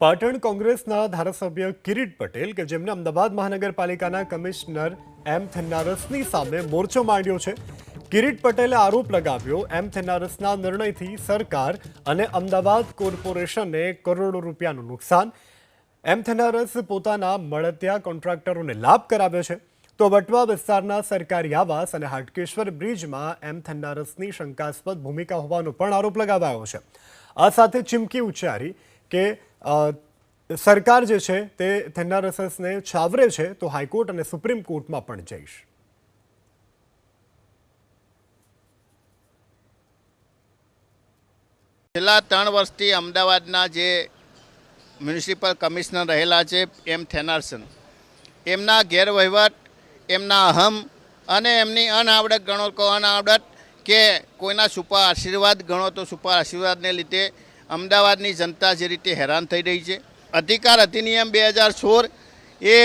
પાટણ કોંગ્રેસના ધારાસભ્ય કિરીટ પટેલ, કે જેમને અમદાવાદ મહાનગરપાલિકાના કમિશનર એમ થેન્નારસની સામે મોરચો માંડ્યો છે. કિરીટ પટેલે આરોપ લગાવ્યો, એમ થેન્નારસના નિર્ણયથી સરકાર અને અમદાવાદ કોર્પોરેશનને કરોડો રૂપિયાનું નુકસાન. એમ થેન્નારસ પોતાના મળતિયા કોન્ટ્રાક્ટરોને લાભ કરાવ્યો છે. તો વટવા વિસ્તારના સરકારી આવાસ અને હાટકેશ્વર બ્રિજમાં એમ થેન્નારસની શંકાસ્પદ ભૂમિકા હોવાનો પણ આરોપ લગાવાયો છે. આ સાથે ચીમકી ઉચ્ચારી કે સરકાર જે છે તે થેન્નારસને છાવરે છે તો હાઈકોર્ટ અને સુપ્રીમ કોર્ટમાં પણ જઈશ. છેલ્લા ત્રણ વર્ષથી અમદાવાદના જે મ્યુનિસિપલ કમિશનર રહેલા છે એમ થેનારસન. એમના ગેરવહીવટ, એમના અહમ અને એમની અનાવડત ગણો તો અનાવડત કે કોઈના સુપા આશીર્વાદ ગણો તો સુપા આશીર્વાદને લીધે અમદાવાદની જનતા જે રીતે હેરાન થઈ રહી છે. અધિકાર અધિનિયમ બે હજાર સોળ એ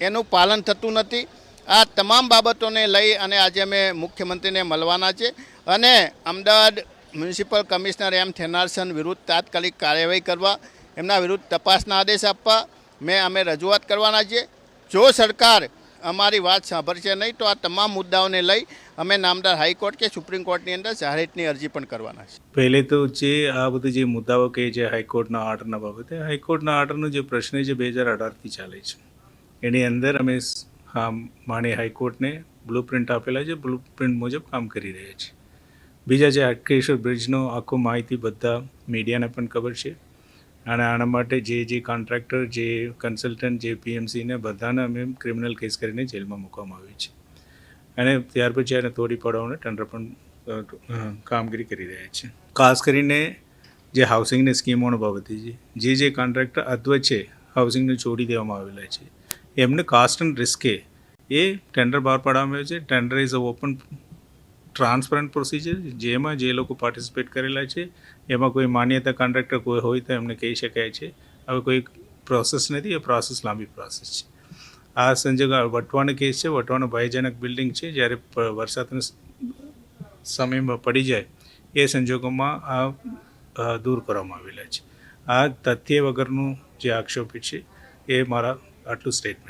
એનું પાલન થતું નથી. આ તમામ બાબતોને લઈ અને આજે અમે મુખ્યમંત્રીને મળવાના છે અને Ahmedabad municipal commissioner M Thennarasan વિરુદ્ધ તાત્કાલિક કાર્યવાહી કરવા, એમના વિરુદ્ધ તપાસના આદેશ આપવા, મેં અમે રજૂઆત કરવાના છીએ. જો સરકાર અમારી વાત સાંભળશે નહીં તો આ તમામ મુદ્દાઓને લઈ અમે નામદાર હાઈકોર્ટ કે સુપ્રીમ કોર્ટની અંદર જાહેરહિતની અરજી પણ કરવાના છે. પહેલે તો જે આ બધું જે મુદ્દાઓ કે જે હાઈકોર્ટના ઓર્ડરના બાબતે, હાઈકોર્ટના ઓર્ડરનો જે પ્રશ્ન છે બે હજાર અઢારથી ચાલે છે. એની અંદર અમે હા માણી હાઈકોર્ટને બ્લુ પ્રિન્ટ આપેલા છે, બ્લુ પ્રિન્ટ મુજબ કામ કરી રહ્યા છે. બીજા જે હાટકેશ્વર બ્રિજનો આખો માહિતી બધા મીડિયાને પણ ખબર છે. અને આના માટે જે જે કોન્ટ્રાક્ટર જે કન્સલ્ટન્ટ જે પીએમસીને બધાને અમે ક્રિમિનલ કેસ કરીને જેલમાં મૂકવામાં આવી છે. અને ત્યાર પછી એને તોડી પાડવાનું ટેન્ડર પણ કામગીરી કરી રહ્યા છે. ખાસ કરીને જે હાઉસિંગની સ્કીમોનો બાબતે છે, જે જે કોન્ટ્રાક્ટર છે હાઉસિંગને છોડી દેવામાં આવેલા છે, એમને કાસ્ટ એન્ડ રિસ્કે એ ટેન્ડર બહાર પાડવામાં આવ્યું છે. Tender is a open transparent procedure, જેમાં જે લોકો પાર્ટિસિપેટ કરેલા છે, એમાં કોઈ માન્યતા કોન્ટ્રાક્ટર કોઈ હોય તો એમને કહી શકાય છે. હવે કોઈ પ્રોસેસ નથી, એ પ્રોસેસ લાંબી પ્રોસેસ છે. આ સંજોગ વટવાનો કેસ છે, વટવાનો ભયજનક બિલ્ડિંગ છે. જ્યારે વરસાદના સમયમાં પડી જાય, એ સંજોગોમાં આ દૂર કરવામાં આવેલા છે. આ તથ્ય વગરનું જે આક્ષેપ છે, એ મારા આટલું સ્ટેટમેન્ટ